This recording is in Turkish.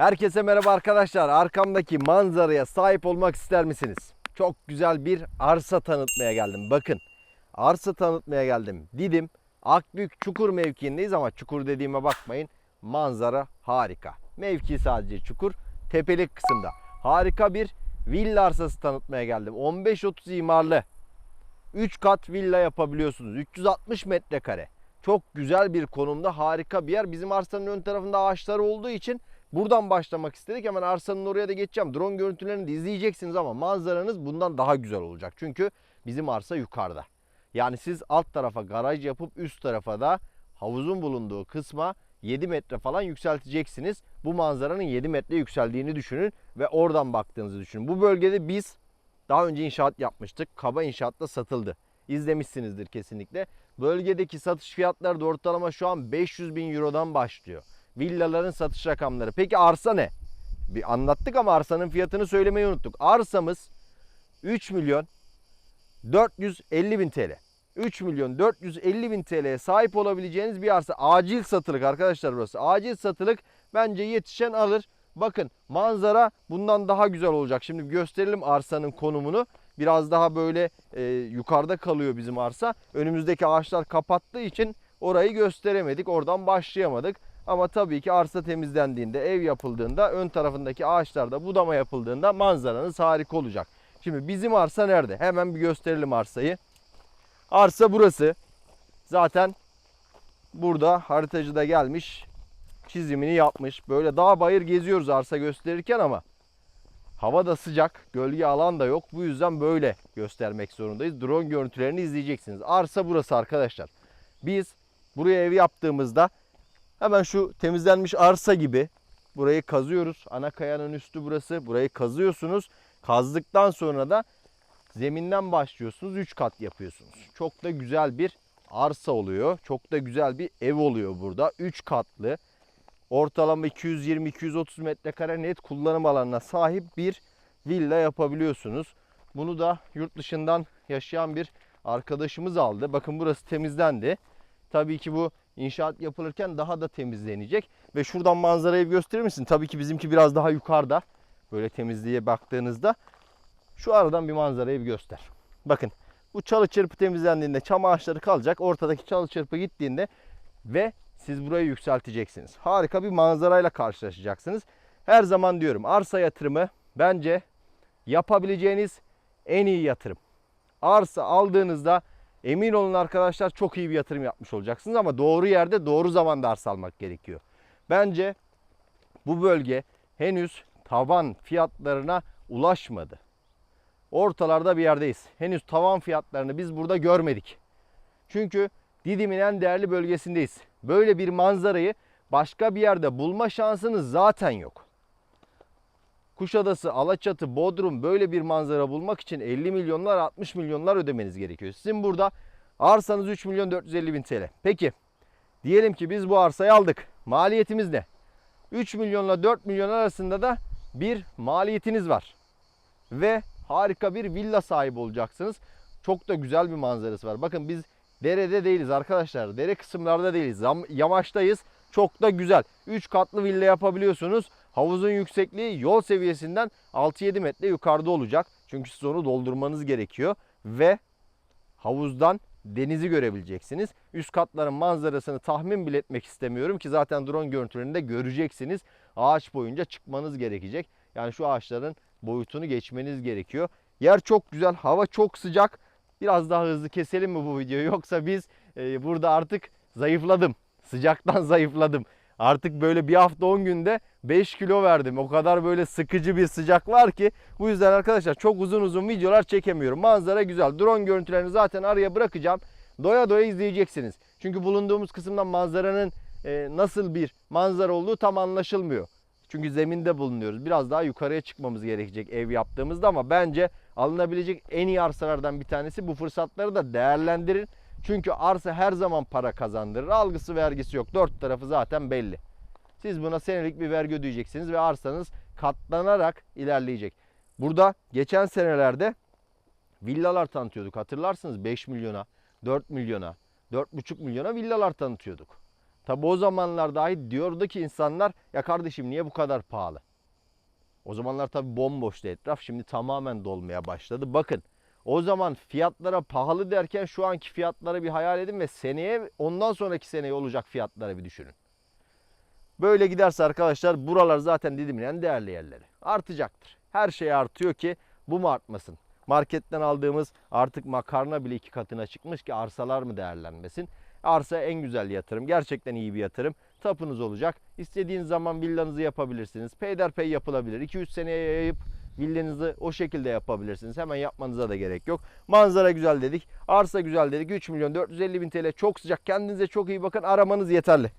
Herkese merhaba arkadaşlar. Arkamdaki manzaraya sahip olmak ister misiniz? Çok güzel bir arsa tanıtmaya geldim. Bakın arsa tanıtmaya geldim. Didim Akbük Çukur mevkiindeyiz ama çukur dediğime bakmayın. Manzara harika. Mevki sadece çukur. Tepelik kısımda. Harika bir villa arsası tanıtmaya geldim. 15-30 imarlı. 3 kat villa yapabiliyorsunuz. 360 metrekare. Çok güzel bir konumda harika bir yer. Bizim arsanın ön tarafında ağaçlar olduğu için buradan başlamak istedik. Hemen arsanın oraya da geçeceğim. Drone görüntülerini de izleyeceksiniz ama manzaranız bundan daha güzel olacak. Çünkü bizim arsa yukarıda. Yani siz alt tarafa garaj yapıp üst tarafa da havuzun bulunduğu kısma 7 metre falan yükselteceksiniz. Bu manzaranın 7 metre yükseldiğini düşünün ve oradan baktığınızı düşünün. Bu bölgede biz daha önce inşaat yapmıştık. Kaba inşaatta satıldı. İzlemişsinizdir kesinlikle. Bölgedeki satış fiyatları da ortalama şu an 500 bin Euro'dan başlıyor. Villaların satış rakamları. Peki arsa ne? Bir anlattık ama arsanın fiyatını söylemeyi unuttuk. Arsamız 3 milyon 450 bin TL. 3 milyon 450 bin TL'ye sahip olabileceğiniz bir arsa. Acil satılık arkadaşlar burası. Acil satılık bence yetişen alır. Bakın manzara bundan daha güzel olacak. Şimdi gösterelim arsanın konumunu. Biraz daha böyle e, yukarıda kalıyor bizim arsa. Önümüzdeki ağaçlar kapattığı için orayı gösteremedik. Oradan başlayamadık. Ama tabii ki arsa temizlendiğinde, ev yapıldığında, ön tarafındaki ağaçlarda budama yapıldığında manzaranız harika olacak. Şimdi bizim arsa nerede? Hemen bir gösterelim arsayı. Arsa burası. Zaten burada haritacı da gelmiş. Çizimini yapmış. Böyle dağ bayır geziyoruz arsa gösterirken ama hava da sıcak. Gölge alan da yok. Bu yüzden böyle göstermek zorundayız. Drone görüntülerini izleyeceksiniz. Arsa burası arkadaşlar. Biz buraya ev yaptığımızda hemen şu temizlenmiş arsa gibi burayı kazıyoruz. Ana kayanın üstü burası. Burayı kazıyorsunuz. Kazdıktan sonra da zeminden başlıyorsunuz. 3 kat yapıyorsunuz. Çok da güzel bir arsa oluyor. Çok da güzel bir ev oluyor burada. 3 katlı. Ortalama 220-230 metrekare net kullanım alanına sahip bir villa yapabiliyorsunuz. Bunu da yurt dışından yaşayan bir arkadaşımız aldı. Bakın burası temizlendi. Tabii ki bu inşaat yapılırken daha da temizlenecek. Ve şuradan manzarayı gösterir misin? Tabii ki bizimki biraz daha yukarıda. Böyle temizliğe baktığınızda şu aradan bir manzarayı bir göster. Bakın bu çalı çırpı temizlendiğinde çam ağaçları kalacak. Ortadaki çalı çırpı gittiğinde ve siz burayı yükselteceksiniz. Harika bir manzarayla karşılaşacaksınız. Her zaman diyorum arsa yatırımı bence yapabileceğiniz en iyi yatırım. Arsa aldığınızda emin olun arkadaşlar çok iyi bir yatırım yapmış olacaksınız ama doğru yerde doğru zamanda arsa almak gerekiyor. Bence bu bölge henüz tavan fiyatlarına ulaşmadı. Ortalarda bir yerdeyiz. Henüz tavan fiyatlarını biz burada görmedik. Çünkü Didim'in en değerli bölgesindeyiz. Böyle bir manzarayı başka bir yerde bulma şansınız zaten yok. Kuşadası, Alaçatı, Bodrum böyle bir manzara bulmak için 50 milyonlar 60 milyonlar ödemeniz gerekiyor. Sizin burada arsanız 3 milyon 450 bin TL. Peki diyelim ki biz bu arsayı aldık. Maliyetimiz ne? 3 milyonla 4 milyon arasında da bir maliyetiniz var. Ve harika bir villa sahibi olacaksınız. Çok da güzel bir manzarası var. Bakın biz derede değiliz arkadaşlar. Dere kısımlarda değiliz. Yam- Yamaçtayız. Çok da güzel. 3 katlı villa yapabiliyorsunuz. Havuzun yüksekliği yol seviyesinden 6-7 metre yukarıda olacak. Çünkü siz onu doldurmanız gerekiyor. Ve havuzdan denizi görebileceksiniz. Üst katların manzarasını tahmin bile etmek istemiyorum ki zaten drone görüntülerinde göreceksiniz. Ağaç boyunca çıkmanız gerekecek. Yani şu ağaçların boyutunu geçmeniz gerekiyor. Yer çok güzel, hava çok sıcak. Biraz daha hızlı keselim mi bu videoyu yoksa biz e, burada artık zayıfladım. Sıcaktan zayıfladım. Artık böyle bir hafta 10 günde 5 kilo verdim. O kadar böyle sıkıcı bir sıcak var ki. Bu yüzden arkadaşlar çok uzun uzun videolar çekemiyorum. Manzara güzel. Drone görüntülerini zaten araya bırakacağım. Doya doya izleyeceksiniz. Çünkü bulunduğumuz kısımdan manzaranın e, nasıl bir manzara olduğu tam anlaşılmıyor. Çünkü zeminde bulunuyoruz. Biraz daha yukarıya çıkmamız gerekecek ev yaptığımızda ama bence alınabilecek en iyi arsalardan bir tanesi. Bu fırsatları da değerlendirin. Çünkü arsa her zaman para kazandırır. Algısı vergisi yok. Dört tarafı zaten belli. Siz buna senelik bir vergi ödeyeceksiniz ve arsanız katlanarak ilerleyecek. Burada geçen senelerde villalar tanıtıyorduk. Hatırlarsınız 5 milyona, 4 milyona, 4,5 milyona villalar tanıtıyorduk. Tabi o zamanlar dahi diyordu ki insanlar ya kardeşim niye bu kadar pahalı? O zamanlar tabi bomboştu etraf. Şimdi tamamen dolmaya başladı. Bakın o zaman fiyatlara pahalı derken şu anki fiyatları bir hayal edin ve seneye ondan sonraki seneye olacak fiyatları bir düşünün. Böyle giderse arkadaşlar buralar zaten Didim'in en değerli yerleri. Artacaktır. Her şey artıyor ki bu mu artmasın? Marketten aldığımız artık makarna bile iki katına çıkmış ki arsalar mı değerlenmesin? Arsa en güzel yatırım. Gerçekten iyi bir yatırım. Tapunuz olacak. İstediğiniz zaman villanızı yapabilirsiniz. Peyderpey yapılabilir. 2-3 seneye yayıp villanızı o şekilde yapabilirsiniz. Hemen yapmanıza da gerek yok. Manzara güzel dedik. Arsa güzel dedik. 3 milyon 450 bin TL çok sıcak. Kendinize çok iyi bakın. Aramanız yeterli.